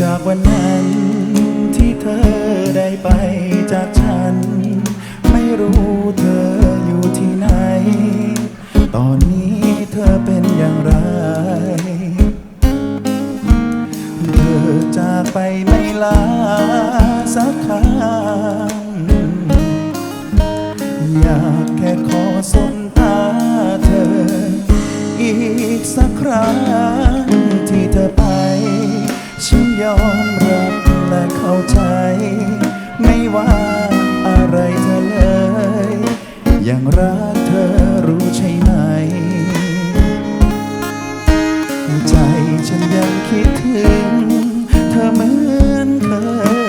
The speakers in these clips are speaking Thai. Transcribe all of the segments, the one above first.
จากวันนั้นที่เธอได้ไปจากฉัน ไม่รู้เธออยู่ที่ไหน ตอนนี้เธอเป็นอย่างไร เธอจากไปไม่ลาสักคำอยากแค่ขอสบตาเธอ อีกสักครั้ง ยังรักเธอรู้ใช่ไหม ใจฉันยังคิดถึง เธอเหมือนเคย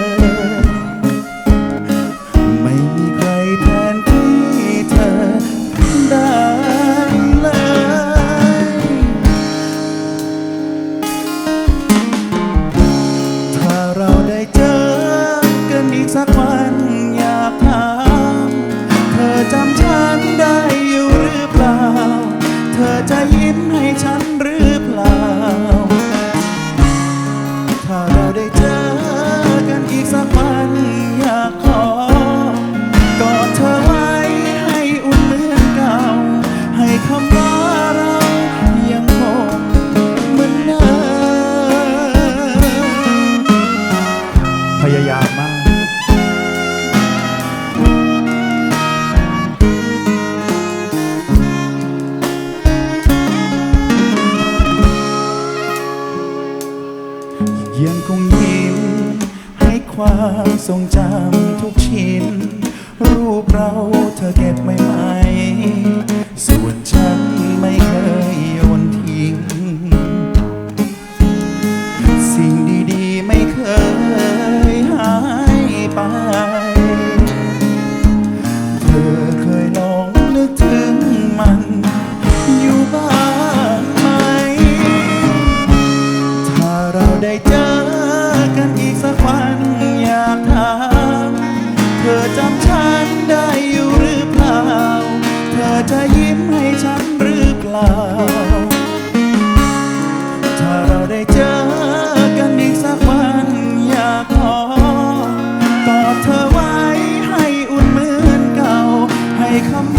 ความทรงจำทุกชิ้น รูปเราเธอเก็บไว้ไหม ส่วนฉันไม่เคยโยนทิ้ง สิ่งดีๆไม่เคยหายไป เธอเคยลองนึกถึงมัน อยู่บ้างไหม ถ้าเราได้เจอ กขอกอดเธอไว้ให้อุ่นเหมือนเก่าให้คำ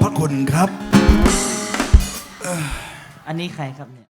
พระคุณครับ อันนี้ใครครับเนี่ย